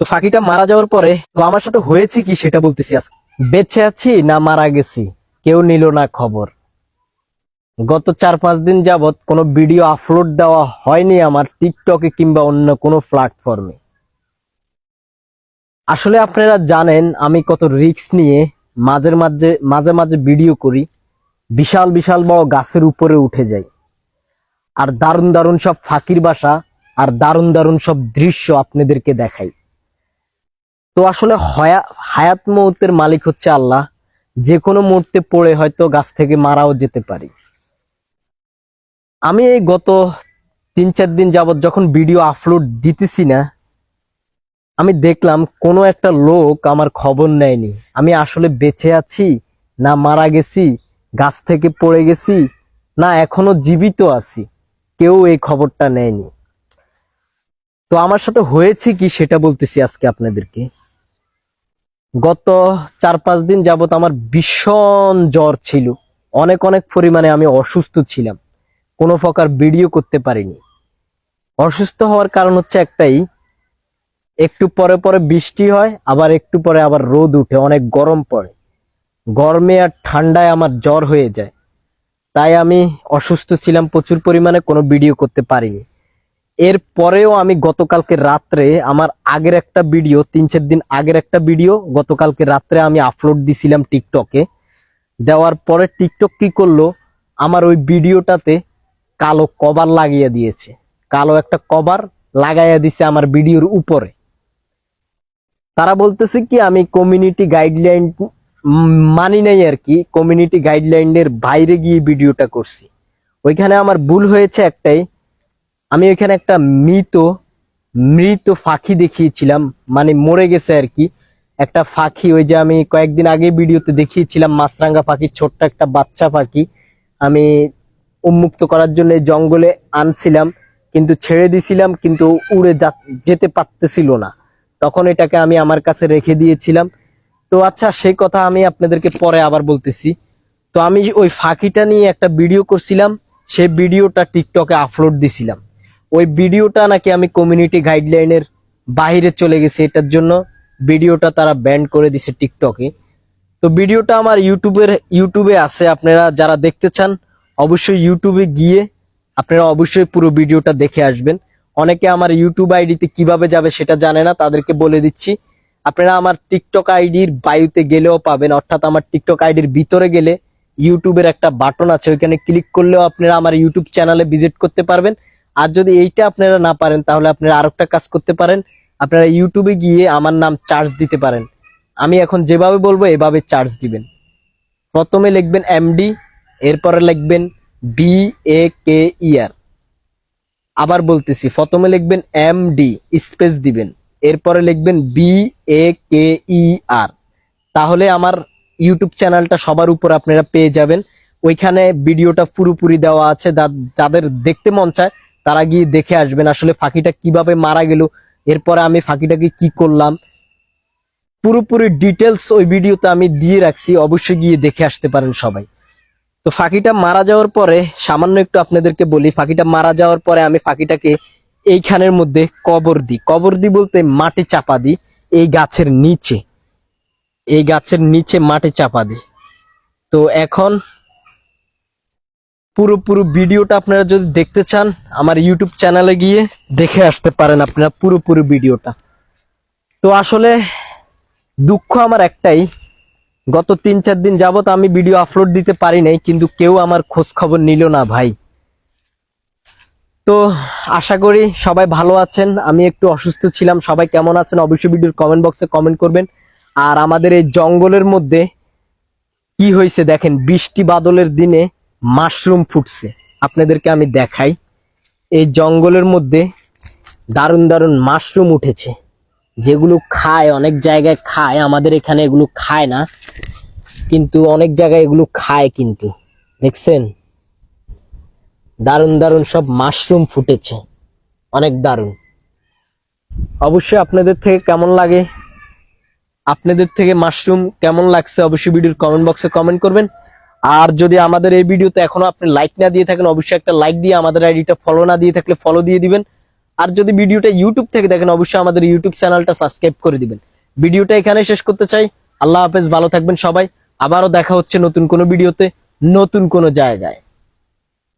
তো ফাঁকিটা মারা যাওয়ার পরে, তো আমার সাথে হয়েছে কি সেটা বলতেছি আজকে। বেঁচে আছি না মারা গেছি, কেউ নিল না খবর। গত চার পাঁচ দিন যাবত কোনো ভিডিও আপলোড দেওয়া হয়নি আমার টিকটকে কিংবা অন্য কোনো প্ল্যাটফর্মে আসলে আপনারা জানেন, আমি কত রিস্ক নিয়ে মাঝের মাঝে মাঝে মাঝে ভিডিও করি, বিশাল বিশাল বড় গাছের উপরে উঠে যাই। আর দারুণ দারুণ সব ফাঁকির বাসা আর দারুণ দারুণ সব দৃশ্য আপনাদেরকে দেখাই। তো আসলে হয়া, হায়াত মৌতের মালিক হচ্ছে আল্লাহ। যে কোনো মুহূর্তে পড়ে হয়তো গাছ থেকে মারাও যেতে পারি। আমি এই গত তিন চার দিন যাবত যখন ভিডিও আপলোড দিতেছি না, আমি দেখলাম কোনো একটা লোক আমার খবর নেয়নি। আমি আসলে বেঁচে আছি, না মারা গেছি, গাছ থেকে পড়ে গেছি, না এখনও জীবিত আছি। কেউ এই খবরটা নেয়নি। তো আমার সাথে হয়েছে কি সেটা বলতেছি আজকে আপনাদেরকে। গত চার পাঁচ দিন যাবত আমার ভীষণ জ্বর ছিল। অনেক অনেক পরিমাণে আমি অসুস্থ ছিলাম। কোনো প্রকার ভিডিও করতে পারিনি। অসুস্থ হওয়ার কারণ হচ্ছে একটাই, একটু পরে পরে বৃষ্টি হয়, আবার একটু পরে আবার রোদ উঠে, অনেক গরম পড়ে। গরমে আর ঠান্ডায় আমার জ্বর হয়ে যায়। তাই আমি অসুস্থ ছিলাম, প্রচুর পরিমাণে কোনো ভিডিও করতে পারিনি। এর পরেও আমি গতকালকে রাত্রে আমার আগের একটা ভিডিও, তিন চার দিন আগের একটা ভিডিও গতকালকে রাত্রে আমি আপলোড দিছিলাম টিকটকে। দেওয়ার পরে টিকটক কি করল? আমার ওই ভিডিওটাতে কালো কভার লাগিয়ে দিয়েছে। কালো একটা কভার লাগাইয়া দিছে আমার ভিডিওর উপরে। তারা বলতেছে কি, আমি কমিউনিটি গাইডলাইন মানি নাই আর কি কমিউনিটি গাইডলাইনের বাইরে গিয়ে ভিডিওটা করছি। ওইখানে আমার ভুল হয়েছে একটাই আমি এখানে একটা মৃত মৃত পাখি দেখিয়েছিলাম। মানে মরে গেছে আর কি। একটা পাখি ওই যে আমি কয়েকদিন আগে ভিডিওতে দেখিয়েছিলাম মাছরাঙ্গা পাখি ছোট্ট একটা বাচ্চা পাখি আমি উন্মুক্ত করার জন্য জঙ্গলে আনছিলাম, কিন্তু ছেড়ে দিছিলাম, কিন্তু উড়ে যেতে পারতেছিল না। তখন এটাকে আমি আমার কাছে রেখে দিয়েছিলাম। তো আচ্ছা সেই কথা আমি আপনাদেরকে পরে আবার বলতেছি। তো আমি ওই ফাঁকিটা নিয়ে একটা ভিডিও করছিলাম, সেই ভিডিওটা টিকটকে আপলোড দিছিলাম। ওই ভিডিওটা নাকি আমি কমিউনিটি গাইডলাইনের বাইরে চলে গেছে, এটার জন্য ভিডিওটা তারা ব্যান করে দিছে টিকটকে তো ভিডিওটা আমার ইউটিউবের ইউটিউবে আছে, আপনারা যারা দেখতে চান, অবশ্যই ইউটিউবে গিয়ে আপনারা অবশ্যই পুরো ভিডিওটা দেখে আসবেন। অনেকে আমার ইউটিউব আইডিতে কীভাবে যাবে সেটা জানে না, তাদেরকে বলে দিচ্ছি। আপনারা আমার টিকটক আইডির বায়ুতে গেলেও পাবেন, অর্থাৎ আমার টিকটক আইডির ভিতরে গেলে ইউটিউবের একটা বাটন আছে, ওইখানে ক্লিক করলেও আপনারা আমার ইউটিউব চ্যানেলে ভিজিট করতে পারবেন। আর যদি এইটা আপনারা না পারেন, তাহলে আপনারা আরেকটা কাজ করতে পারেন। আপনারা ইউটিউবে গিয়ে আমার নাম চার্জ দিতে পারেন। আমি এখন যেভাবে বলব, এভাবে চার্জ দিবেন। প্রথমে লিখবেন এমডি এরপরে লিখবেন বি এ কে ইয়ার আবার বলতেছি, প্রথমে লিখবেন এম ডি স্পেস দিবেন। এরপরে লিখবেন বি এ কে ই আর তাহলে আমার ইউটিউব চ্যানেলটা সবার উপর আপনারা পেয়ে যাবেন। ওইখানে ভিডিওটা পুরোপুরি দেওয়া আছে যাদের দেখতে মন চায় তারা গিয়ে দেখে আসবেন আসলে ফাঁকিটা কীভাবে মারা গেল, এরপরে আমি ফাঁকিটাকে কি করলাম। পুরোপুরি ডিটেলস ওই ভিডিওতে আমি দিয়ে রাখছি, অবশ্যই গিয়ে দেখে আসতে পারেন সবাই। তো ফাঁকিটা মারা যাওয়ার পরে, সামান্য একটু আপনাদেরকে বলি, ফাঁকিটা মারা যাওয়ার পরে আমি ফাঁকিটাকে এইখানের মধ্যে কবর দিই। কবর দিই বলতে মাটি চাপা দিই, এই গাছের নিচে। এই গাছের নিচে মাটি চাপা দিই। তো এখন পুরো পুরো ভিডিওটা আপনারা যদি দেখতে চান, আমার ইউটিউব চ্যানেলে গিয়ে দেখে আসতে পারেন আপনারা পুরো পুরো ভিডিওটা। তো আসলে দুঃখ আমার একটাই, গত তিন চার দিন যাবত আমি ভিডিও আপলোড দিতে পারি নাই, কিন্তু কেউ আমার খোঁজ খবর নিল না ভাই। তো আশা করি সবাই ভালো আছেন, আমি একটু অসুস্থ ছিলাম, সবাই কেমন আছেন অবশ্যই ভিডিওর কমেন্ট বক্সে কমেন্ট করবেন। আর আমাদের এই জঙ্গলের মধ্যে কি হয়েছে দেখেন, বৃষ্টি বাদলের দিনে মাশরুম ফুটছে। আপনাদেরকে আমি দেখাই। এই জঙ্গলের মধ্যে দারুণ দারুণ মাশরুম উঠেছে। যেগুলো খায়, অনেক জায়গায় খায়। আমাদের এখানে এগুলো খায় না। কিন্তু অনেক জায়গায় এগুলো খায় কিন্তু। দেখছেন? দারুণ দারুণ সব মাশরুম ফুটেছে। অনেক দারুণ। অবশ্যই আপনাদের থেকে কেমন লাগে? আপনাদের থেকে মাশরুম কেমন লাগছে? অবশ্যই ভিডিওর কমেন্ট বক্সে কমেন্ট করবেন। আর যদি আমাদের এই ভিডিওতে এখনও আপনি লাইক না দিয়ে থাকেন, অবশ্যই একটা লাইক দিয়ে আমাদের আইডিটা ফলো না দিয়ে থাকলে ফলো দিয়ে দিবেন। আর যদি ভিডিওটা ইউটিউব থেকে দেখেন, অবশ্যই আমাদের ইউটিউব চ্যানেলটা সাবস্ক্রাইব করে দিবেন। ভিডিওটা এখানে শেষ করতে চাই। আল্লাহ হাফেজ, ভালো থাকবেন সবাই। আবারও দেখা হচ্ছে নতুন কোনো ভিডিওতে নতুন কোনো জায়গায়।